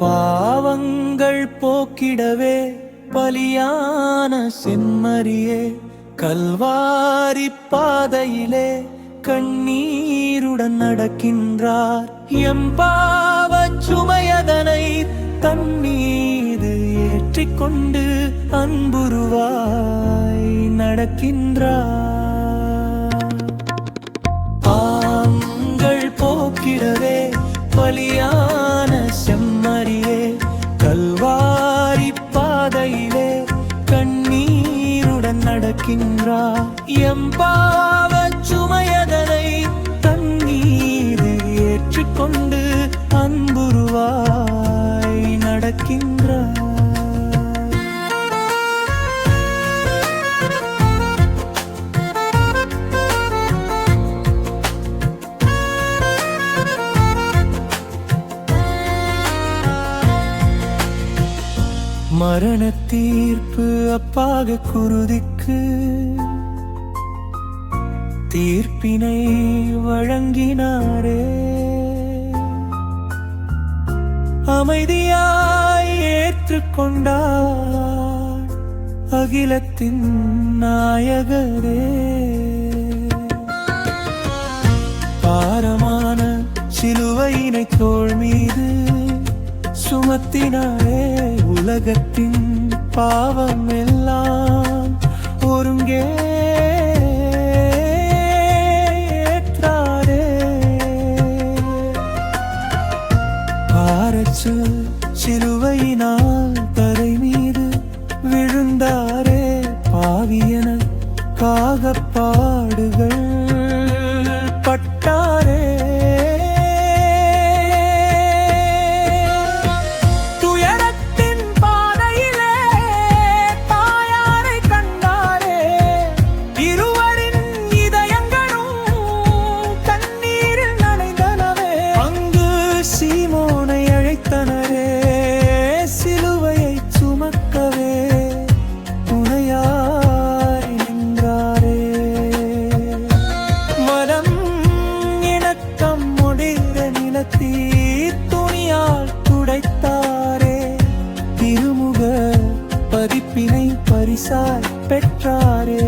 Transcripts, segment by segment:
பாவங்கள் போக்கிடவே பலியான செம்மறியே கல்வாரி பாதையிலே கண்ணீருடன் நடக்கின்றார். எம்பாவ சுமையதனை தண்ணீது ஏற்றிக்கொண்டு அன்புருவாய் நடக்கின்றார். கண்ணீருடன் நடக்கின்றார் சுமையதனை தண்ணீர் ஏற்றுக்கொண்டு அன்புருவாய் நடக்கின்ற மரண தீர்ப்பு அப்பாக குருதிக்கு தீர்ப்பினை வழங்கினாரே. அமைதியாய் ஏற்றுக்கொண்டார் அகிலத்தின் நாயகரே. பாரமான சிலுவையினை தோல் மீது சுமத்தினாரே உலகத்தின் பாவம் எல்லாம் ஒருங்கே பாரச்சு சிலுவையினால் தரை மீது விழுந்தாரே பாவியன காக பாடுகள் பட்டாரே பரிசாய் பெற்றாரே.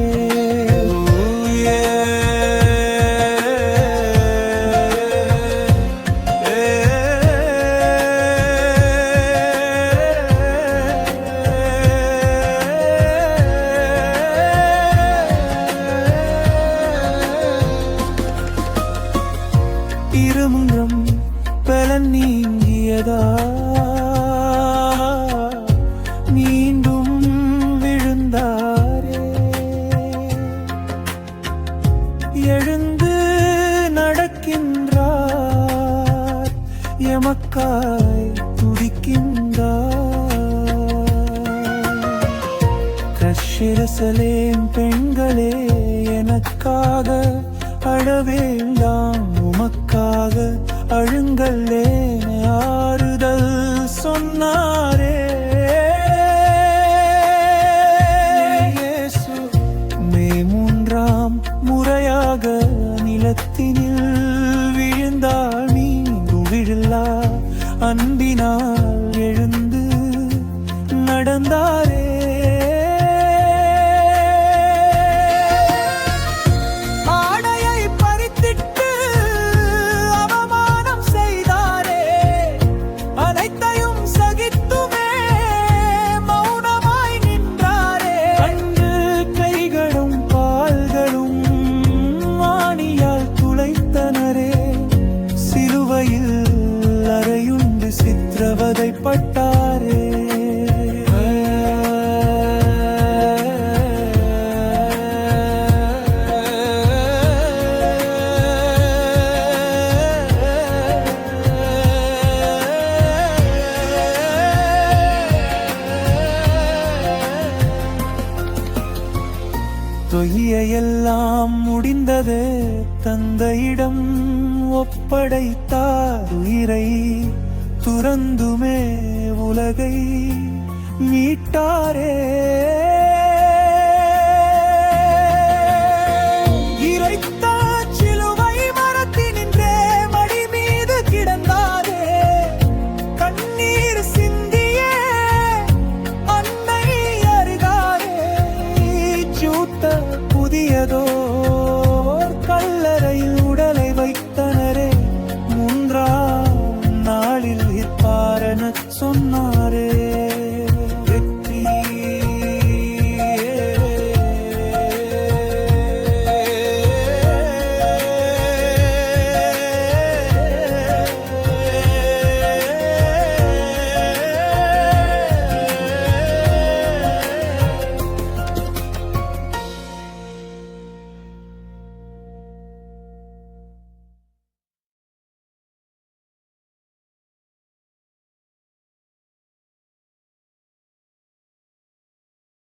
இருமுகம் பலன் நீங்கியதா? எமக்காய் துடிக்கின்றார் கஷிரசலேம் பெண்களே எழுந்து நடந்தார் தொய்ய எல்லாம் முடிந்ததே. தந்தையிடம் ஒப்படைத்தார் உயிரை. துறந்துமே உலகை மீட்டாரே. না